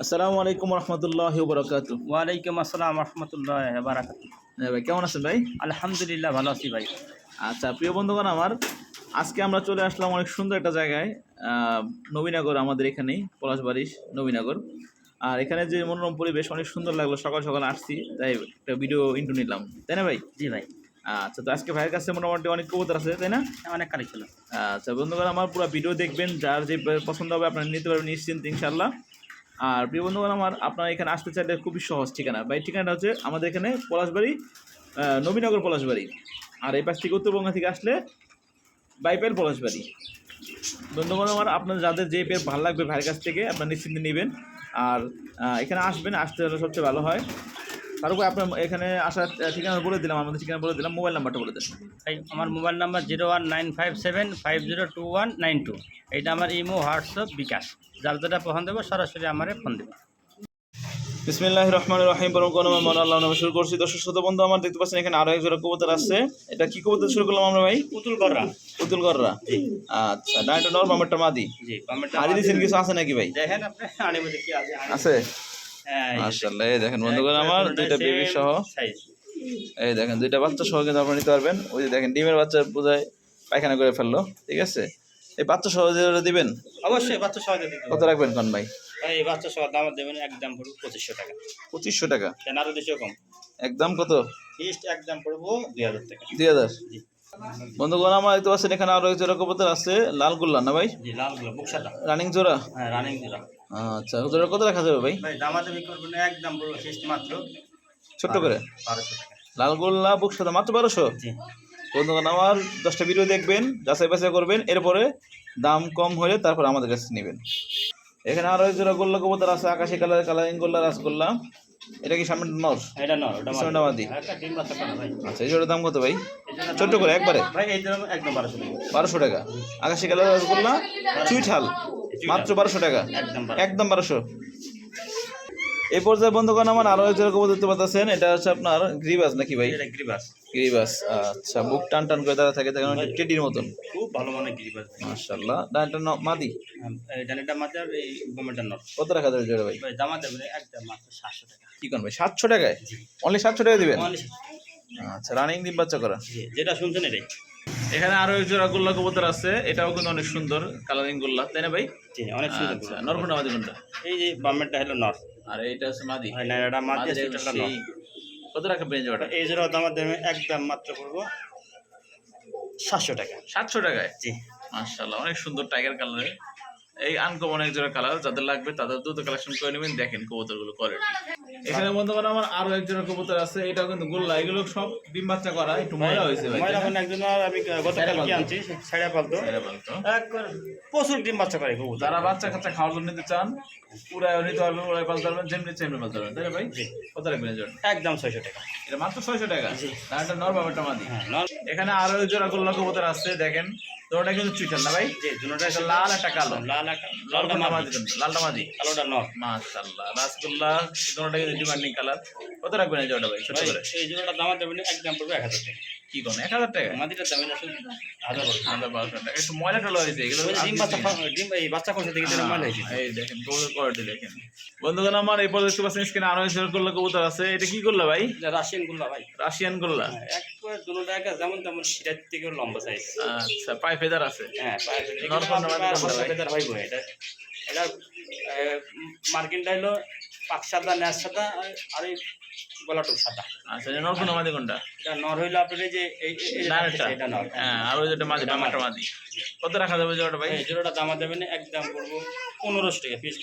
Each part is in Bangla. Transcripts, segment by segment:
আসসালামু আলাইকুম রহমতুল্লাহ বরকাত ওয়ালাইকুম আসসালাম রহমতুল্লাহ বারাকাত ভাই কেমন আছেন ভাই? আলহামদুলিল্লাহ ভালো আছি ভাই। আচ্ছা প্রিয় বন্ধুগণ আমার আজকে আমরা চলে আসলাম অনেক সুন্দর একটা জায়গায় নবীনগর আমাদের এখানেই পলাশবাড়ি নবীনগর। আর এখানে যে মনোরম পরিবেশ অনেক সুন্দর লাগল সকাল সকাল আসছি তাই একটা ভিডিও ইন্টু নিলাম। তাই না ভাই? জি ভাই। আচ্ছা তো আজকে ভাইয়ের কাছে মোটামুটি অনেক কবুতর আছে তাই না? অনেক কালি ছিল আচ্ছা বন্ধুগণ আমার পুরো ভিডিও দেখবেন যার যে পছন্দ হবে আপনারা নিতে পারবেন নিশ্চিন্ত ইনশাল্লাহ আর প্রিয় বন্ধুগণ, আমার আপনারা এখানে আসতে চাইলে খুবই সহজ ঠিকানা। বা এই ঠিকানাটা হচ্ছে আমাদের এখানে পলাশবাড়ি নবীনগর পলাশবাড়ি। আর এই পাশ থেকে উত্তরবঙ্গা থেকে আসলে বাইপেল পলাশবাড়ি। বন্ধুগণ, আমার আপনার যাদের যে পেয়ে ভালো লাগবে, ভাইয়ের কাছ থেকে আপনার নিশ্চিন্তে নেবেন। আর এখানে আসবেন, আসতে সবচেয়ে ভালো হয়। উপর আপনার এখানে আসার ঠিকানা বলে দিলাম আমাদের ঠিকানা বলে দিলাম মোবাইল নাম্বারটা বলে দেন। ভাই আমার mobile number zero one nine five seven five zero two one nine two. এইটা আমার ইমো হোয়াটসঅ্যাপ বিকাশ। যার যেটা পছন্দ দেবো সরাসরি আমারে ফোন দেবো বিসমিল্লাহ রহমান রহিম বরং কোনো মন আল্লাহ নামে শুরু করছি। দর্শক শ্রোতা বন্ধু আমার দেখতে পাচ্ছেন এখানে আরও এক জোড়া কবুতর আছে। এটা কি কবুতর শুরু করলাম আমরা ভাই? পুতুল কররা পুতুল গররা। আচ্ছা ডাইটা নর মামারটা মাদি। জি কমেন্ট হারি দিয়েছেন কিছু আছে নাকি ভাই? দেখেন আপনি আনে মধ্যে কি আছে আছে? মাশাআল্লাহ এই দেখেন বন্ধুগণ আমার দুইটা বেবি সহ। এই দেখেন দুইটা বাচ্চা সহ কিন্তু আপনারা নিতে পারবেন। ওই যে দেখেন ডিমের বাচ্চা বোঝায় পায়খানা করে ফেলল ঠিক আছে? এই বাচ্চা সহ দিবেন অবশ্যই বাচ্চা সহ কত রাখবেন কোন ভাই? এই বাচ্চা সহ দাম দেবেন একদম পড়ব পঁচিশশো টাকা। পঁচিশশো টাকা। কেন আরও দেশে কম? একদম কত? ফিস্ট একদম পড়ব দুই হাজার টাকা। দুই হাজার? বন্ধুগণ আমার দেখতে পাচ্ছেন এখানে আরও জোড়া কবুতর আছে লাল গোল্লা না ভাই? জি লালগুলো বুক সাদা রানিং জোড়া? হ্যাঁ রানিং দিলা আচ্ছা জোড়া কত রাখা যাবে ভাই? ভাই করবেন একদম পুরো ফিস্ট মাত্র ছোট্ট করে? বারোশো টাকা। লাল গোল্লা বুক সাদা মাত্র বারোশো? জি। বন্ধুগণ আমার দশটা ভিডিও দেখবেন যাচাই বাছাই করবেন এরপরে দাম কম হলে তারপর আমাদের কাছে নেবেন। এখানে আরও জোড়া গোল্লা কবুতর আছে আকাশি কালার কালারিং গোল্লা রাসগোল্লা। এটা কি সামনে নর? এটা ওটা মাদি। করা ভাই। আচ্ছা এই জোড়ার দাম কত ভাই? ছোট্ট করে একবারে? ভাই এই একদম বারোশো টাকা। বারোশো টাকা। আকাশি কালার রাসগোল্লা চুইঠাল। মাত্র বারোশো টাকা? একদম বারোশো। একদম বারোশো। এই পর্যায়ে বন্ধুগণ আমার আরও কবুতর দেখতে পাচ্ছেন। এটা হচ্ছে আপনার গ্রিবাস নাকি ভাই? এটা গিরিবাস। গ্রিবাস আচ্ছা। বুক টান টান করে দাঁড়া থাকে দেখেন টেডির মতন। খুব ভালো মানের গিরিবাস। ভাই মাশাল্লাহ ডানটা ন- মাদি? হ্যাঁ, এই ডানেরটা মাঝে আর এই বোমেরটা নট। কত রাখা যাবে জোড়া ভাই? ভাই দামা দেবেন একদম মাত্র সাতশো টাকা। কি কোন ভাই সাতশো টাকায়? অনলি সাতশো টাকা দিবেন? 700 আচ্ছা রানিং ডিম বাচ্চা করা। যেটা শুনছেন এটাই। এখানে আরও এক জোড়া গোল্লা কবুতর আছে। এটাও কিন্তু অনেক সুন্দর কালারিং গোল্লা। তাই না ভাই? জি অনেক সুন্দর আচ্ছা নরকুন্ডা মাদি কোনটা? এই যে বামেরটা হলো নট আর এইটা হচ্ছে মাদি। না এটা কত টাকা পেয়ে জোড়াটা এই জন্য দামা একদম মাত্র পড়ব সাতশো টাকা। সাতশো টাকায়? জি। মাশাল্লাহ অনেক সুন্দর টাইগার কালারে এই আনকমন এক জোড়া কালার যাদের লাগবে তাদের দ্রুত কালেকশন করে নেবেন। দেখেন কবুতরগুলো কোয়ালিটি এখানে বন্ধুগণ আমার আরও এক জোড়া কবুতর আছে। এটাও কিন্তু গোল্লা। এগুলো সব ডিম বাচ্চা করা। একটু ময়লা হয়েছে ভাই। ময়লা মানে একজন আমি গতকাল কি আনছি সাড়ে পালতো। প্রচুর ডিম বাচ্চা করে কবুতর। যারা বাচ্চা কাচ্চা খাওয়ার জন্য নিতে চান পুরাই নিতে পারবেন পুরাই পালতে পারবেন যেমনি পালতে পারবেন তাই ভাই। কত রাখবেন জন্য একদম ছয়শো টাকা। এটা মাত্র ছয়শো টাকা। একটা নর বাবারটা মাদি। হ্যাঁ এখানে আরও জোড়া গোল্লা কবুতর আছে দেখেন। ওটা কিন্তু চুইটার না ভাই? জি দুটোটা লাল একটা কালো। লাল লালটা মাঝি? লালটা মাদি কালোটা নর মাশাআল্লাহ রাসগোল্লা দুটোটা কিন্তু ডিমান্ডিং কালার। কত রাখবেন এই জোড়াটা ভাই ছোট করে? এই জোড়াটা দাম দেবেন একদম পড়বে এক হাজার টাকা। কি কোন এক হাজার টাকা। মাটিটা দাম আসলে হাজার করে হাজার বারোশো টাকা। একটু ময়লা টলা হয়েছে এগুলো ডিম বাচ্চা ডিম এই বাচ্চা ময়লা হয়েছে এই দেখেন কবুতর কোয়ালিটি দেখেন। বন্ধুগণ আমার এই পর্যন্ত পাচ্ছেন স্ক্রিনে আরও জোড়া গোল্লা কবুতর আছে। এটা কি করল ভাই? রাশিয়ান গুল্লা ভাই। রাশিয়ান গোল্লা। একবার দুটোটা একা যেমন তেমন সিরাজ থেকে লম্বা সাইজ আচ্ছা পায়ে ফেদার আছে। হ্যাঁ পায়ে। ফেদার। হইব এটা এটা মার্কিনটা হলো পাক সাদা ন্যাস সাদা আর- এই সাদা আচ্ছা এটা নরকুন মাদি কোনটা? এটা নর হইল আপনার যে এই এটা নর। হ্যাঁ আর ওই যেটা মাদি মাদি। কত রাখা যাবে জোড়াটা ভাই? জোড়াটা দামা দেবেন একদম পনেরোশো টাকা পিস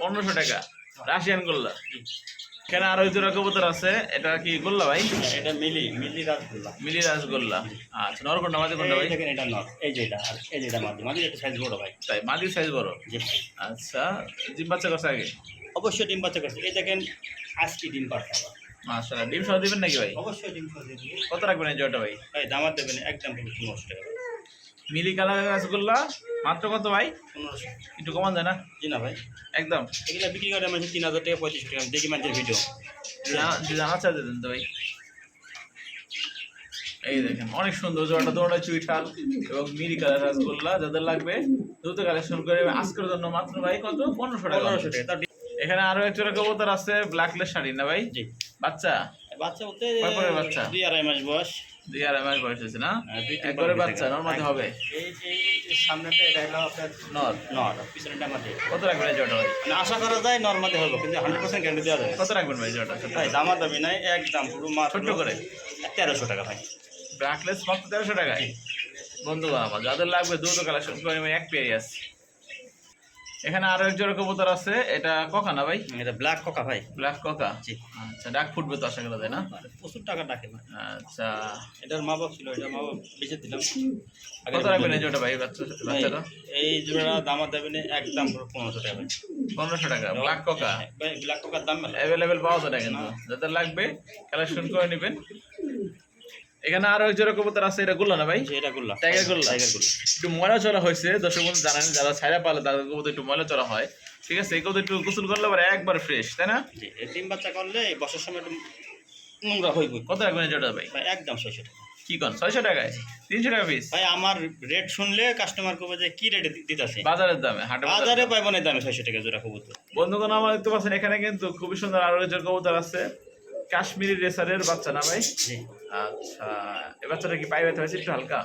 পনেরোশো টাকা? রাশিয়ান গোল্লা? এখানে আরও এক জোড়া কবুতর আছে? এটা কি গোল্লা ভাই? এটা মিলি মিলি রাসগোল্লা মিলি রাসগোল্লা আচ্ছা নরকুন্ডা মাদি কোনটা ভাই? দেখেন এটা নর এই যে এটা আর এই যে এটা মাঝে মাঝে একটা সাইজ বড় ভাই। তাই মাদির সাইজ বড়? আচ্ছা ডিম বাচ্চা করছে আগে? অবশ্যই ডিম বাচ্চা করছে এই দেখেন আজকে ডিম পাচ্ছে। আবার মাশাআল্লাহ ডিম সহ দিবেন নাকি ভাই? অবশ্যই ডিম পাচ্ছে কত রাখবেন এই জোড়াটা ভাই? ভাই দামার দেবেন একদম পুরো পনেরোশো টাকা মিলি কালার রাসগোল্লা মাত্র কত ভাই? পনেরোশো। একটু কমান যায় না জি না ভাই। একদম। এগুলা বিক্রি করে মানুষ তিন হাজার টাকা পঁয়ত্রিশ টাকা দেখি মানুষের ভিডিও যদি জানা চাই দেন তো ভাই। এই দেখেন অনেক সুন্দর জোড়াটা দোড়াটা চুইঠাল এবং মিরি কালার রাসগোল্লা যাদের লাগবে দ্রুত কালেকশন করে আজকের জন্য মাত্র ভাই কত? পনেরোশো টাকা। পনেরোশো টাকা। তার এখানে আরও এক জোড়া কবুতর আছে ব্ল্যাকলেস শাড়ি না ভাই? জি। বাচ্চা? বাচ্চা বলতে কয় বাচ্চা? দুই আড়াই মাস বয়স। দুই আড়াই মাস বয়স হয়েছে না? হ্যাঁ, একবারে বাচ্চা। হবে। এই এই এই সামনেটা এটা হলো আপনার নর। নর পিছনেটা মাঝে কত রাখবেন এই জোড়াটা ভাই? মানে আশা করা যায় নর্মাদি হবে কিন্তু গ্যারান্টি দেওয়া কত রাখবেন ভাই জোড়াটা? ভাই দামা দামি নাই একদম পুরো মাত্র ছোট্ট করে? তেরোশো টাকা ভাই। ব্ল্যাকলেস মাত্র তেরোশো টাকায়? বন্ধুগণ আমার যাদের লাগবে দুটো কালেকশন করে আমি এক পেয়ে আছে। এখানে আরও এক জোড়া কবুতর আছে। এটা ককা না ভাই? এটা ব্ল্যাক কোকা ভাই। ব্ল্যাক ককা? জি। আচ্ছা ডাক ফুটবে তো আশা করা যায় না? প্রচুর টাকা ডাকে আচ্ছা। এটার মা বাপ ছিল এটার মা বাপ বেঁচে দিলাম কত রাখবেন এই জোড়া ভাই বাচ্চা বাচ্চাটা? এই জোড়া দামা দেবেন একদম পনেরোশো টাকা পনেরোশো টাকা ব্ল্যাক ককা? ব্ল্যাক কোকার দাম অ্যাভেলেবেল পাওয়া যায় না কিন্তু। যাদের লাগবে কালেকশন করে নেবেন। এখানে আরও এক জোড়া কবুতর আছে এটা গুলো না ভাই? এটা গুল্লা। টাইগার গুল্লা। টাইগার গুল্লা। একটু ময়লা চলা হয়েছে দর্শক বন্ধু জানেন যারা ছাইরা পালে তাদের কবুতর একটু ময়লা চলা হয়। ঠিক আছে এই কবুতর একটু গোসল করলে পরে একবার ফ্রেশ তাই না? ডিম বাচ্চা করলে বর্ষার সময় একটু নোংরা হইব। কত রাখবেন জোড়া ভাই? ভাই একদম ছয়শো টাকা। কি কন ছয়শো টাকায়? তিনশো টাকা পিস ভাই আমার রেট শুনলে কাস্টমার কবে যে কি রেটে দিতেছে? বাজারের দামে হাটে বাজারে পাইবো না দামে ছয়শো টাকা জোড়া কবুতর। বন্ধুগণ আমার দেখতে পাচ্ছেন এখানে কিন্তু খুবই সুন্দর আরও একজন কবুতর আছে। কাশ্মীরি রেসারের বাচ্চা না ভাই? আচ্ছা এই বাচ্চাটা কি পাই ব্যথা হয়েছে? একটু হালকা?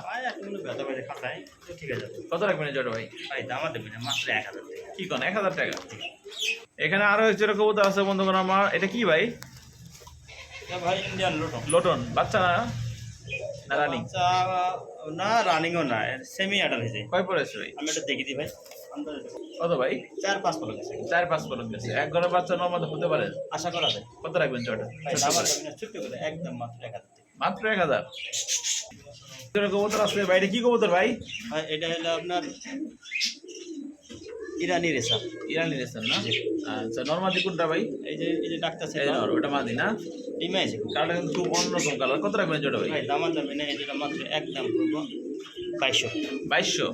ঠিক আছে। কত রাখবেন জোড়া ভাই? ভাই দামা দেবেন মাত্র এক হাজার টাকা। কি কন? এক হাজার টাকা। এখানে আরও জোড়া কবুতর আছে বন্ধুগণ আমার। এটা কি ভাই? ভাই ইন্ডিয়ান লোটো লোটন বাচ্চা না? না রানিং না রানিংও না সেমি অ্যাডাল হয়েছে। কয় পড়েছে ভাই? আমি এটা দেখে দিই ভাই। কত ভাই? চার পাঁচ পড়ে গেছে চার পাঁচ পলক গেছে এক ঘরের বাচ্চা নর্মাল হতে পারে? আশা করা যায়। কত রাখবেন ভাই দামা করে একদম মাত্র এক হাজার মাত্র এক হাজার? কবুতর আছে বাইরে কি কবুতর ভাই? ভাই এটা হলো আপনার ইরানি রেসা ইরানি রেশন না? আচ্ছা নর্মালি কোনটা ভাই? এই যে এই যে ডাক্তার এই নর ওটা মাদি না? ডিমে আছে। কালারটা কিন্তু খুব অন্যরকম কালার। কত রাখবেন জোড়া ভাই? ভাই দামা দামি না এটা মাত্র একদম পড়ব বাইশশো। বাইশশো?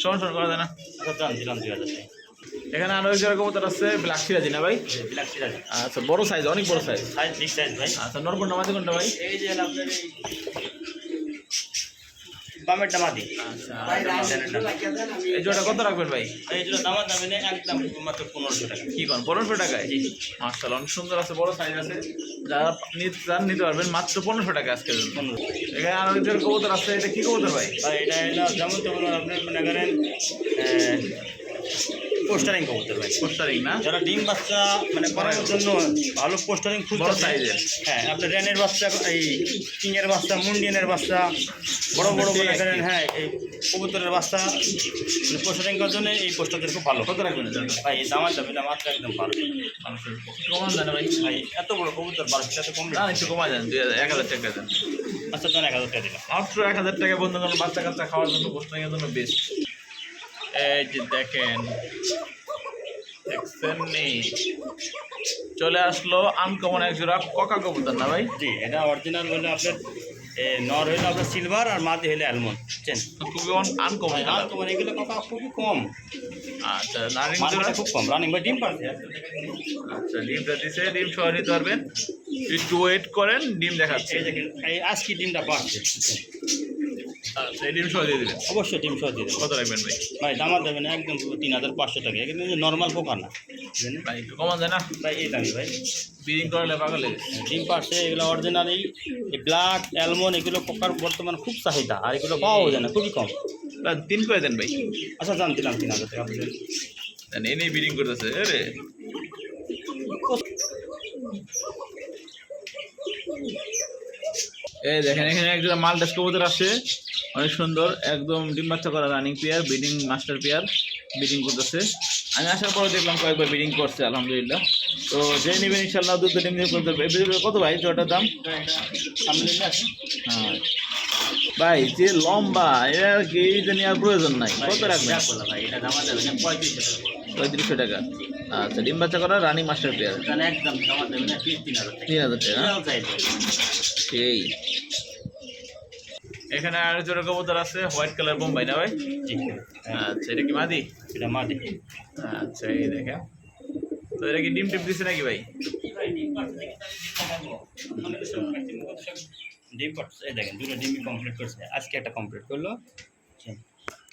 সমান সমান করা যায় না? আচ্ছা দিলাম দুই হাজার এখানে আরও এক জোড়া কবুতর আছে ব্ল্যাক সিরাজি না ভাই? ব্ল্যাক সিরাজ। আচ্ছা বড় সাইজ অনেক বড় সাইজ সাইজ বিগ সাইজ ভাই। আচ্ছা নর কোনটা কোনটা ভাই? এই যে আপনার এই বামেরটা মাদি। আচ্ছা এই জোড়া কত রাখবেন ভাই? এই দামা দামে একদম মাত্র পনেরোশো টাকা। কি করেন পনেরোশো টাকায়? মার্শাল অনেক সুন্দর আছে বড় সাইজ আছে। যারা চান নিতে পারবেন মাত্র পনেরোশো টাকা আজকে এখানে আর জোড়া কবুতর আছে এটা কি কবুতর ভাই? ভাই এটা যেমন তেমন আপনার মনে করেন পোস্টারিং কবুতর ভাই পোস্টারিং না? যারা ডিম বাচ্চা মানে করানোর জন্য ভালো পোস্টারিং খুব বড় size-এর। হ্যাঁ আপনার রেনের বাচ্চা এই কিংয়ের বাচ্চা মুন্ডিয়ানের বাচ্চা বড় বড় মনে করেন হ্যাঁ এই কবুতরের বাচ্চা পোস্টারিং করার জন্য এই পোস্টারদের খুব ভালো। কত রাখবেন ভাই এই দামার দাম এটা মাত্র একদম ভালো কমান দেন ভাই। ভাই এত বড় কবুতর বারোশো টাকা কম না। একটু কমা হাজার- এক হাজার টাকা দেন। আচ্ছা দেন এক হাজার টাকা দিলাম। মাত্র এক হাজার টাকা বন্ধু বাচ্চা কাচ্চা খাওয়ার জন্য পোস্টারিং এর জন্য বেস্ট এই যে দেখেন। দেখছেন নি? চলে আসলো আনকমন এক জোড়া ককা কবুতর না ভাই? জি এটা অরিজিনাল হলে আপনার নর হইল আপনার সিলভার আর মাদি হইলে অ্যালমন্ড বুঝছেন খুবই আনকমন তোমার এগুলো। কথা খুবই কম। আচ্ছা নারিং জোড়া? খুব কম রানিং ভাই ডিম পাচ্ছে আচ্ছা ডিমটা দিছে ডিম সহ নিতে পারবেন একটু ওয়েট করেন ডিম দেখাচ্ছে। এই দেখেন এই আজকে ডিমটা পাচ্ছে আচ্ছা এই ডিম সহ দিয়ে দেবেন অবশ্যই ডিম সহ দিয়ে দেবো। কত রাখবেন ভাই? ভাই দামা দেবেন একদম তিন হাজার পাঁচশো টাকা। নর্মাল পোকা না। ভাই একটু কমান যায় না। ভাই এই দামি ভাই। বিরিং করলে পাগলে ডিম পাচ্ছে এগুলো অরিজিনাল এই ব্ল্যাক অ্যালমন্ড এগুলো পোকার বর্তমান খুব চাহিদা আর এগুলো পাওয়া যায় না খুবই কম। তিন করে দেন ভাই। আচ্ছা জান দিলাম তিন হাজার টাকা। বুঝলেন? দেন এনেই বিরিং করতেছে রে। এই দেখেন এখানে একজন মালটাস কবুতর আছে অনেক সুন্দর একদম ডিম বাচ্চা করা running pair breeding master pair breeding করতেছে। আমি আসার পরে দেখলাম কয়েকবার বিডিং করছে আলহামদুলিল্লাহ। তো যে নেবেন ইনশাল্লাহ দুধ ডিম দিয়ে করতে পারবে কত ভাই? জটার দাম? হ্যাঁ। ভাই যে লম্বা এর কি এইটা নেওয়ার প্রয়োজন নাই? কত রাখবেন? ভাই এটা দামা দেবেন পঁয়ত্রিশশো টাকা। আচ্ছা ডিম বাচ্চা করা রানিং মাস্টার পেয়ার তিন হাজার টাকা। সেই। এখানে আর জোড়া কবুতর আছে হোয়াইট কালার বোম্বাই না ভাই? আচ্ছা এটা কি মাদি? এটা মাদি। আচ্ছা এই দেখেন। তো এটা কি ডিম টিপ দিছে নাকি ভাই? ডিম পাচ্ছে এই দেখেন দুটো ডিমই কমপ্লিট করছে। আজকে একটা কমপ্লিট করল।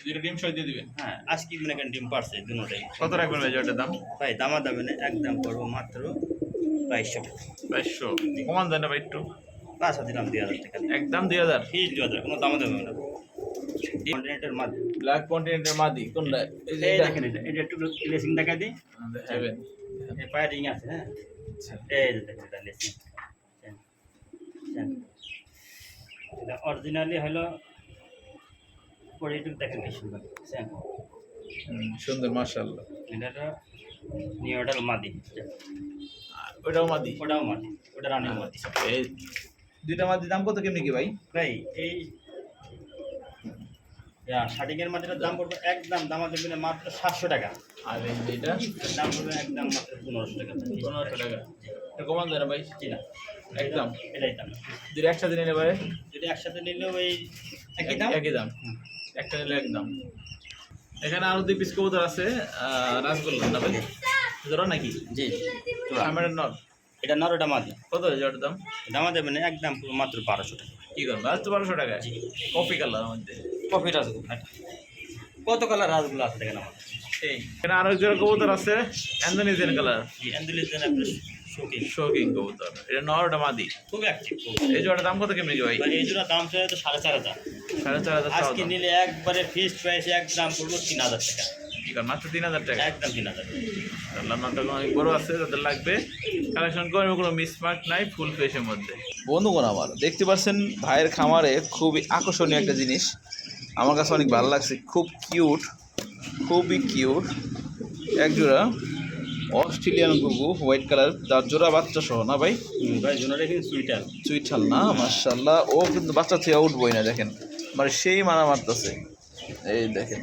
দুটো ডিম সহ দিয়ে দিবেন? হ্যাঁ আজকে মনে করেন ডিম পারছে দুটোটাই। কত রাখবেন ভাই জোড়াটার দাম? ভাই দামা দামে না একদম পড়ব মাত্র বাইশশো বাইশশো। কমান দেন না ভাই একটু। পাঁচ দিলাম দুই হাজার টাকা। একদম দুই হাজার? ফিস দুই হাজার কোনো দামা দামে না। কন্টিনেন্টের মাধ্যমে ব্ল্যাক কন্টিনেন্টের মাদি কোনটা? এই এটা দেখেন এটা এটা একটু লেসিং দেখা দিই। দেখাবেন এই পায়ে রিং আছে হ্যাঁ? আচ্ছা। এই দেখেন এটা লেসিং। এটা অরিজিনালি হলো পরিটুক দেখেন কি সুন্দর? সুন্দর মাশাআল্লাহ। এটা নিউটাল মাদি আর ওটাও মাদি? ওটাও মাদি ওটা রানিং মাদি। এই দুইটা মাদি দাম কত কেমনি কি ভাই? ভাই এই শার্টিংয়ের মাটিটার দাম পড়বে একদম দামা দেবেন মাত্র সাতশো টাকা। আর এটা দাম পড়বে একদম মাত্র পনেরোশো টাকা। পনেরোশো টাকা। কমান দেন না ভাই। জি না। একদম। এটাই দাম। দুটো একসাথে নিলে ভাই? যদি একসাথে নিলেও এই একই দাম? একই দাম। একটা নিলে একদম এখানে আরও দুই পিস কবুতর আছে আহ, রাসগোল্লা না ভাই? জোড়া নাকি? জি। আমার নর। এটা নর এটা মাদি। কত জোড়ার দাম? দামা দেবেন একদম পুরো মাত্র বারোশো টাকা। কি করব? লাস্ট বারোশো টাকা কফি কালার মধ্যে কফি রাসগুলো কত কালার রাসগুলো আছে দেখেন আমার? এই এখানে আরও এক জোড়া কবুতর আছে। ইন্দোনেশিয়ান কালার জি অ্যান্ডুলিস আপনার শৌখিন। শোকিং কবুতর। এটা নর ওটা মাদি। খুব অ্যাক্টিভ এই জোড়ার দাম কত কেমনি ভাই? এই জোড়া দাম চলে তো সাড়ে চার হাজার। সাড়ে চার হাজার টাকা আজকে নিলে একবারে ফিক্সড প্রাইসে একদম পড়ব তিন হাজার টাকা। মাত্র তিন হাজার টাকা? একদম তিন হাজার অনেক বড় আছে যাদের লাগবে। কালেকশন করবে কোনো মিসমার্ক নাই ফুল ফ্রেশের মধ্যে। বন্ধুগণ আমার দেখতে পাচ্ছেন ভাইয়ের খামারে খুবই আকর্ষণীয় একটা জিনিস। আমার কাছে অনেক ভালো লাগছে খুব কিউট খুবই কিউট এক জোড়া অস্ট্রেলিয়ান গুগু হোয়াইট কালার যার জোড়া বাচ্চা সহ না ভাই? ভাই জোনাটা কিন্তু সুইটার চুইঠাল না মার্শাল্লাহ ও কিন্তু বাচ্চা থেকে উঠবই না দেখেন। মানে সেই মারা মারতেছে এই দেখেন।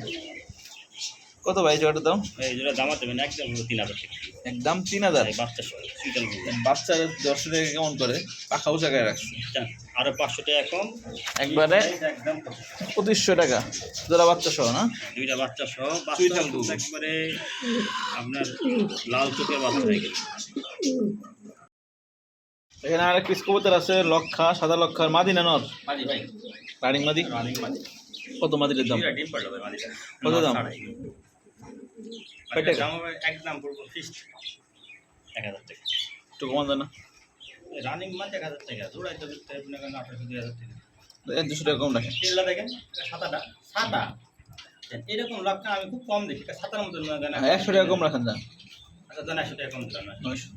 কত ভাই জোড়াটার দাম? এই জোড়া দামা দেবেন একদম পুরো তিন হাজার টাকা। একদম তিন হাজার? বাচ্চা বাচ্চার দশশো টাকা কেমন করে? পাখাও জায়গায় রাখছে। আরও পাঁচশো টাকা কম। একবারে? একদম পঁচিশশো। পঁচিশশো টাকা। যারা বাচ্চা সহ না? দুইটা বাচ্চা সহ একবারে আপনার লাল চোখের বাচ্চা হয়ে গেছে। এখানে আরেক পিস কবুতর আছে লক্ষা সাদা লক্ষার মাদি না নর? মাদি ভাই। রানিং মাদি? রানিং মাদি। কত মাদির দাম? ডিম পাড়লো ভাই মাদিটা। কত দাম? দাম একদম পড়ব ফিক্সড এক হাজার টাকা। একটু কমান না। রানিং মাছ এক হাজার টাকা জোড়াই তো দিতে হবে না কেন আঠারোশো দুই হাজার টাকা। এক দুশো টাকা কম রাখেন দেখেন সাতাটা সাতা সাদা। এরকম লক্ষণ আমি খুব কম দেখি সাদার মতো হ্যাঁ একশো টাকা কম রাখেন যান আচ্ছা একশো টাকা কম দিলাম না নয়শো।